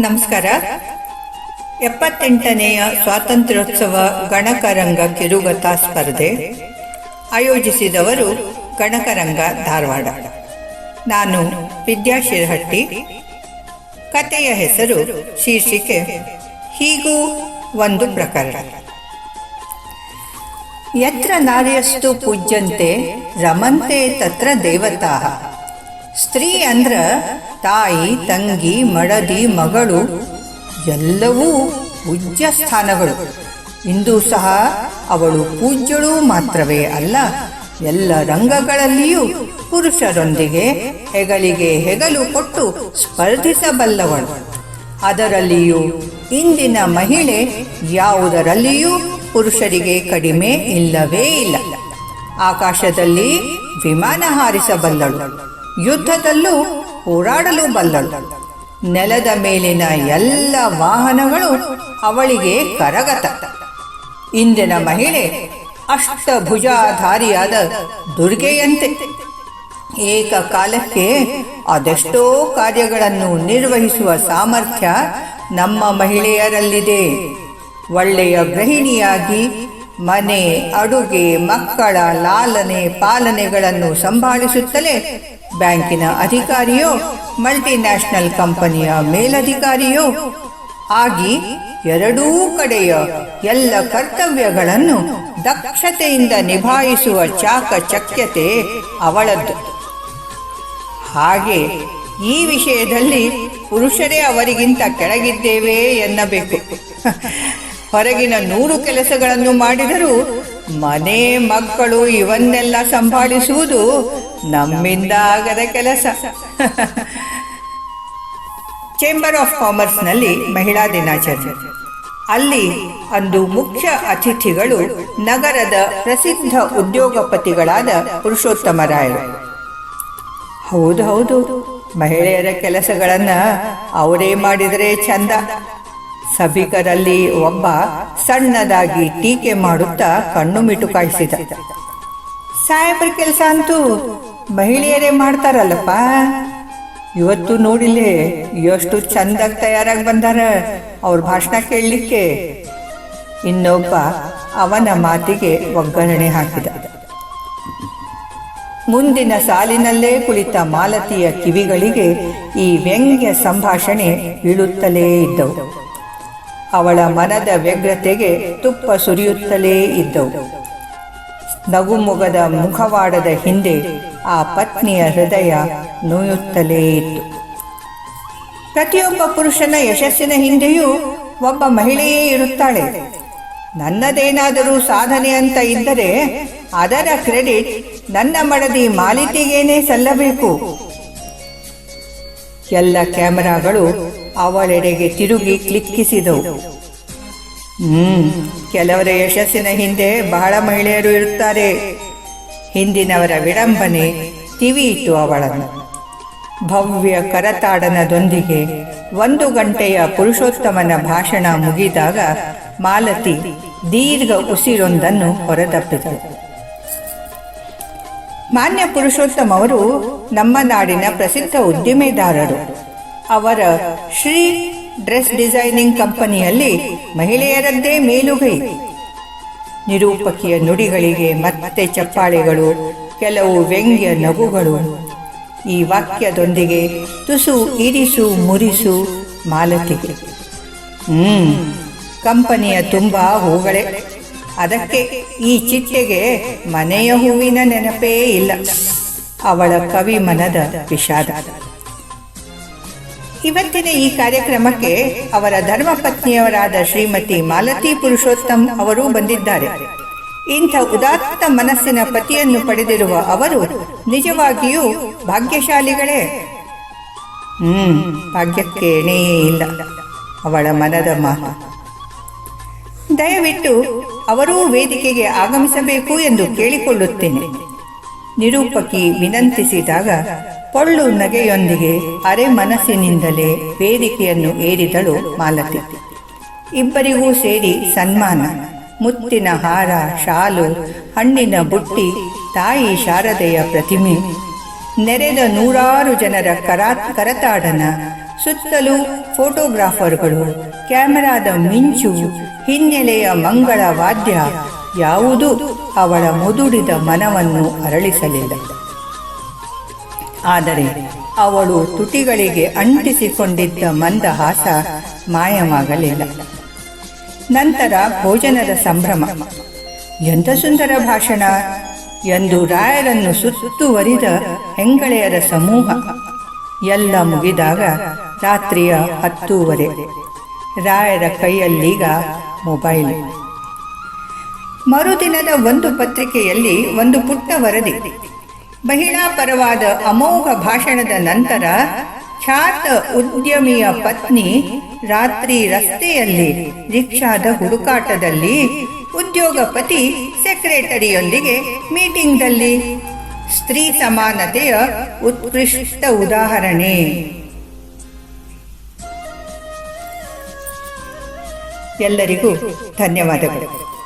ನಮಸ್ಕಾರ. ಎಪ್ಪತ್ತೆಂಟನೆಯ ಸ್ವಾತಂತ್ರ್ಯೋತ್ಸವ ಗಣಕರಂಗ ಕಿರುಗತಾ ಸ್ಪರ್ಧೆ ಆಯೋಜಿಸಿದವರು ಗಣಕರಂಗ ಧಾರವಾಡ. ನಾನು ವಿದ್ಯಾ ಶಿರಹಟ್ಟಿ. ಕಥೆಯ ಹೆಸರು ಶೀರ್ಷಿಕೆ, ಹೀಗೂ ಒಂದು ಪ್ರಕರಣ. ಯತ್ರ ನಾರ್ಯಸ್ತು ಪೂಜ್ಯಂತೆ ರಮಂತೆ ತತ್ರ ದೇವತಾ. ಸ್ತ್ರೀ ಅಂದ್ರ ತಾಯಿ, ತಂಗಿ, ಮಡದಿ, ಮಗಳು ಎಲ್ಲವೂ ಪೂಜ್ಯ ಸ್ಥಾನಗಳು ಇಂದು ಸಹ ಅವಳು ಪೂಜ್ಯಳು ಮಾತ್ರವೇ ಅಲ್ಲ, ಎಲ್ಲ ರಂಗಗಳಲ್ಲಿಯೂ ಪುರುಷರೊಂದಿಗೆ ಹೆಗಲಿಗೆ ಹೆಗಲು ಕೊಟ್ಟು ಸ್ಪರ್ಧಿಸಬಲ್ಲವಳು. ಅದರಲ್ಲಿಯೂ ಇಂದಿನ ಮಹಿಳೆ ಯಾವುದರಲ್ಲಿಯೂ ಪುರುಷರಿಗೆ ಕಡಿಮೆ ಇಲ್ಲವೇ ಇಲ್ಲ. ಆಕಾಶದಲ್ಲಿ ವಿಮಾನ ಹಾರಿಸಬಲ್ಲಳು. ಯುದ್ಧದಲ್ಲೂ ಹೋರಾಡಲು ಬಲ್ಲಳು ನೆಲದ ಮೇಲಿನ ಎಲ್ಲ ವಾಹನಗಳು ಅವಳಿಗೆ ಕರಗತ. ಇಂದಿನ ಮಹಿಳೆ ಅಷ್ಟಭುಜಾಧಾರಿಯಾದ ದುರ್ಗೆಯಂತೆ. ಏಕಕಾಲಕ್ಕೆ ಅದೆಷ್ಟೋ ಕಾರ್ಯಗಳನ್ನು ನಿರ್ವಹಿಸುವ ಸಾಮರ್ಥ್ಯ ನಮ್ಮ ಮಹಿಳೆಯರಲ್ಲಿದೆ. ಒಳ್ಳೆಯ ಗೃಹಿಣಿಯಾಗಿ ಮನೆ, ಅಡುಗೆ, ಮಕ್ಕಳ ಲಾಲನೆ, ಪಾಲನೆಗಳನ್ನು ಸಂಭಾಳಿಸುತ್ತಲೇ ಬ್ಯಾಂಕಿನ ಅಧಿಕಾರಿಯೋ ಮಲ್ಟಿನ್ಯಾಷನಲ್ ಕಂಪನಿಯ ಮೇಲಧಿಕಾರಿಯೋ ಆಗಿ ಎರಡೂ ಕಡೆಯ ಎಲ್ಲ ಕರ್ತವ್ಯಗಳನ್ನು ದಕ್ಷತೆಯಿಂದ ನಿಭಾಯಿಸುವ ಚಾಕಚಕ್ಯತೆ ಅವಳದ್ದು. ಹಾಗೆ ಈ ವಿಷಯದಲ್ಲಿ ಪುರುಷರೇ ಅವರಿಗಿಂತ ಕೆಳಗಿದ್ದೇವೆ ಎನ್ನಬೇಕು. ಹೊರಗಿನ ನೂರು ಕೆಲಸಗಳನ್ನು ಮಾಡಿದರೂ ಮನೆ ಮಕ್ಕಳು ಇವನ್ನೆಲ್ಲ ಸಂಭಾಳಿಸುವುದು ನಮ್ಮಿಂದ ಆಗದ ಕೆಲಸ. ಚೇಂಬರ್ ಆಫ್ ಕಾಮರ್ಸ್ನಲ್ಲಿ ಮಹಿಳಾ ದಿನಾಚರಣೆ. ಅಲ್ಲಿ ಅಂದು ಮುಖ್ಯ ಅತಿಥಿಗಳು ನಗರದ ಪ್ರಸಿದ್ಧ ಉದ್ಯೋಗಪತಿಗಳಾದ ಪುರುಷೋತ್ತಮರಾಯರು ಹೌದು ಹೌದು, ಮಹಿಳೆಯರ ಕೆಲಸಗಳನ್ನು ಅವರೇ ಮಾಡಿದರೆ ಚಂದ. ಸಭಿಕರಲ್ಲಿ ಒಬ್ಬ ಸಣ್ಣದಾಗಿ ಟೀಕೆ ಮಾಡುತ್ತಾ ಕಣ್ಣು ಮಿಟುಕಾಯಿಸಿದ ಸಾಹೇಬ್ರ ಕೆಲಸ ಅಂತೂ ಮಹಿಳೆಯರೇ ಮಾಡ್ತಾರಲ್ಲಪ್ಪ. ಇವತ್ತು ನೋಡಿಲ್ಲೇ ಎಷ್ಟು ಚಂದಾಗಿ ತಯಾರಾಗಿ ಬಂದಾರ ಅವ್ರ ಭಾಷಣ ಕೇಳಲಿಕ್ಕೆ. ಇನ್ನೊಬ್ಬ ಅವನ ಮಾತಿಗೆ ಒಗ್ಗರಣೆ ಹಾಕಿದ. ಮುಂದಿನ ಸಾಲಿನಲ್ಲೇ ಕುಳಿತ ಮಾಲತಿಯ ಕಿವಿಗಳಿಗೆ ಈ ವ್ಯಂಗ್ಯ ಸಂಭಾಷಣೆ ಇಳುತ್ತಲೇ ಇದ್ದವು. ಅವಳ ಮನದ ವ್ಯಗ್ರತೆಗೆ ತುಪ್ಪ ಸುರಿಯುತ್ತಲೇ ಇದ್ದವು. ನಗುಮೊಗದ ಮುಖವಾಡದ ಹಿಂದೆ ಆ ಪತ್ನಿಯ ಹೃದಯ ನೋಯುತ್ತಲೇ ಇತ್ತು. ಪ್ರತಿಯೊಬ್ಬ ಪುರುಷನ ಯಶಸ್ಸಿನ ಹಿಂದೆಯೂ ಒಬ್ಬ ಮಹಿಳೆಯೇ ಇರುತ್ತಾಳೆ. ನನ್ನದೇನಾದರೂ ಸಾಧನೆ ಅಂತ ಇದ್ದರೆ ಅದರ ಕ್ರೆಡಿಟ್ ನನ್ನ ಮಡದಿ ಮಾಲಿತಿಗೇನೆ ಸಲ್ಲಬೇಕು. ಎಲ್ಲ ಕ್ಯಾಮೆರಾಗಳು ಅವಳೆಡೆಗೆ ತಿರುಗಿ ಕ್ಲಿಕ್ಕಿಸಿದವು. ಹ್ಮ್, ಕೆಲವರ ಯಶಸ್ಸಿನ ಹಿಂದೆ ಬಹಳ ಮಹಿಳೆಯರು ಇರುತ್ತಾರೆ. ಹಿಂದಿನವರ ವಿಡಂಬನೆ ತಿವಿಯಿತು ಅವಳನ್ನು. ಭವ್ಯ ಕರತಾಡನದೊಂದಿಗೆ ಒಂದು ಗಂಟೆಯ ಪುರುಷೋತ್ತಮನ ಭಾಷಣ ಮುಗಿದಾಗ ಮಾಲತಿ ದೀರ್ಘ ಉಸಿರೊಂದನ್ನು ಹೊರದಪ್ಪಿದಳು ಮಾನ್ಯ ಪುರುಷೋತ್ತಮ ಅವರು ನಮ್ಮ ನಾಡಿನ ಪ್ರಸಿದ್ಧ ಉದ್ದಿಮೆದಾರರು. ಅವರ ಶ್ರೀ ಡ್ರೆಸ್ ಡಿಸೈನಿಂಗ್ ಕಂಪನಿಯಲ್ಲಿ ಮಹಿಳೆಯರದ್ದೇ ಮೇಲುಗೈ. ನಿರೂಪಕಿಯ ನುಡಿಗಳಿಗೆ ಮತ್ತೆ ಚಪ್ಪಾಳೆಗಳು, ಕೆಲವು ವ್ಯಂಗ್ಯ ನಗುಗಳು. ಈ ವಾಕ್ಯದೊಂದಿಗೆ ತುಸು ಇರಿಸು ಮುರಿಸು ಮಾಲತಿಗೆ. ಹ್ಮ್, ಕಂಪನಿಯ ತುಂಬ ಹೂಗಳೇ. ಅದಕ್ಕೆ ಈ ಚಿಟ್ಟೆಗೆ ಮನೆಯ ಹೂವಿನ ನೆನಪೇ ಇಲ್ಲ. ಅವಳ ಕವಿ ಮನದ ವಿಷಾದ. ಇವತ್ತಿನ ಈ ಕಾರ್ಯಕ್ರಮಕ್ಕೆ ಅವರ ಧರ್ಮಪತ್ನಿಯವರಾದ ಶ್ರೀಮತಿ ಮಾಲತಿ ಪುರುಷೋತ್ತಮ್ ಅವರು ಬಂದಿದ್ದಾರೆ. ಇಂಥ ಉದಾತ್ತ ಮನಸ್ಸಿನ ಪತಿಯನ್ನು ಪಡೆದಿರುವ ಅವರು ನಿಜವಾಗಿಯೂ ಭಾಗ್ಯಶಾಲಿಗಳೇ? ಹ್ಮ್, ಭಾಗ್ಯಕ್ಕೆ ಎಣೆಯೇ ಇಲ್ಲ. ಅವಳ ಮನದ ಮಾತು. ದಯವಿಟ್ಟು ಅವರೂ ವೇದಿಕೆಗೆ ಆಗಮಿಸಬೇಕು ಎಂದು ಕೇಳಿಕೊಳ್ಳುತ್ತೇನೆ. ನಿರೂಪಕಿ ವಿನಂತಿಸಿದಾಗ ಪೊಳ್ಳು ನಗೆಯೊಂದಿಗೆ ಅರೆ ಮನಸ್ಸಿನಿಂದಲೇ ವೇದಿಕೆಯನ್ನು ಏರಿದಳು ಮಾಲತಿ. ಇಬ್ಬರಿಗೂ ಸೇರಿ ಸನ್ಮಾನ. ಮುತ್ತಿನ ಹಾರ, ಶಾಲು, ಹಣ್ಣಿನ ಬುಟ್ಟಿ, ತಾಯಿ ಶಾರದೆಯ ಪ್ರತಿಮೆ. ನೆರೆದ ನೂರಾರು ಜನರ ಕರಾ ಕರತಾಡನ. ಸುತ್ತಲೂ ಫೋಟೋಗ್ರಾಫರ್ಗಳು, ಕ್ಯಾಮೆರಾದ ಮಿಂಚು, ಹಿನ್ನೆಲೆಯ ಮಂಗಳ ವಾದ್ಯ ಯಾವುದೂ ಅವಳ ಮುದುಡಿದ ಮನವನ್ನು ಅರಳಿಸಲಿಲ್ಲ. ಆದರೆ ಅವಳು ತುಟಿಗಳಿಗೆ ಅಂಟಿಸಿಕೊಂಡಿದ್ದ ಮಂದಹಾಸ ಮಾಯವಾಗಲಿಲ್ಲ. ನಂತರ ಭೋಜನದ ಸಂಭ್ರಮ. ಎಂಥ ಸುಂದರ ಭಾಷಣ! ಎಂದು ರಾಯರನ್ನು ಸುತ್ತುವರಿದ ಹೆಂಗಳೆಯರ ಸಮೂಹ. ಎಲ್ಲ ಮುಗಿದಾಗ ರಾತ್ರಿಯ ಹತ್ತೂವರೆ. ರಾಯರ ಕೈಯಲ್ಲೀಗ ಮೊಬೈಲ್. ಮರುದಿನದ ಒಂದು ಪತ್ರಿಕೆಯಲ್ಲಿ ಒಂದು ಪುಟ್ಟ ವರದಿ. ಮಹಿಳಾ ಪರವಾದ ಅಮೋಘ ಭಾಷಣದ ನಂತರ ಖ್ಯಾತ ಉದ್ಯಮಿಯ ಪತ್ನಿ ರಾತ್ರಿ ರಸ್ತೆಯಲ್ಲಿ ರಿಕ್ಷಾದ ಹುಡುಕಾಟದಲ್ಲಿ ಉದ್ಯೋಗಪತಿ ಸೆಕ್ರೆಟರಿಯೊಂದಿಗೆ ಮೀಟಿಂಗ್ದಲ್ಲಿ. ಸ್ತ್ರೀ ಸಮಾನತೆಯ ಉತ್ಕೃಷ್ಟ ಉದಾಹರಣೆ. ಎಲ್ಲರಿಗೂ ಧನ್ಯವಾದಗಳು.